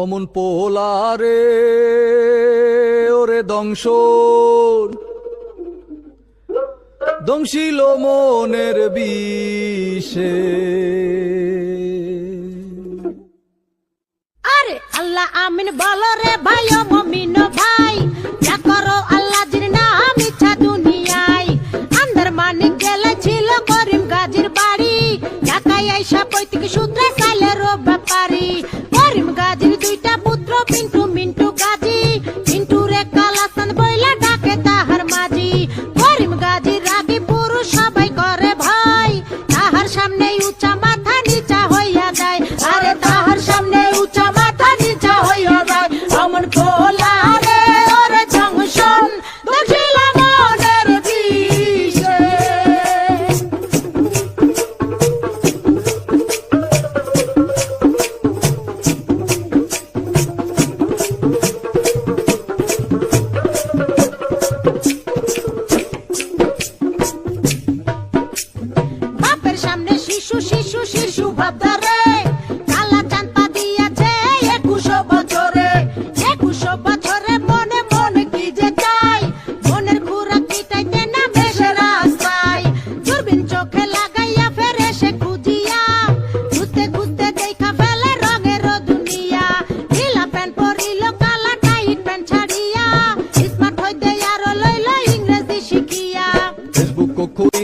অমন পোলারে, ওরে দংশ দংশিল মনের বিষে। আরে আল্লাহ আমিন বলো রে ভাই মমিন ভাই, যা করো আল্লাহ জির নাম ইচ্ছা দুনিয়ায়। আন্দার মানিক গেলে ছিল করিম গাজির বাড়ি, ঢাকায় আইসা পৈতিক সূত্রে কালেরও ব্যাপারী। রাজীর দুইটা পুত্র পিন্টু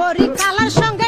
পরি কালার সঙ্গে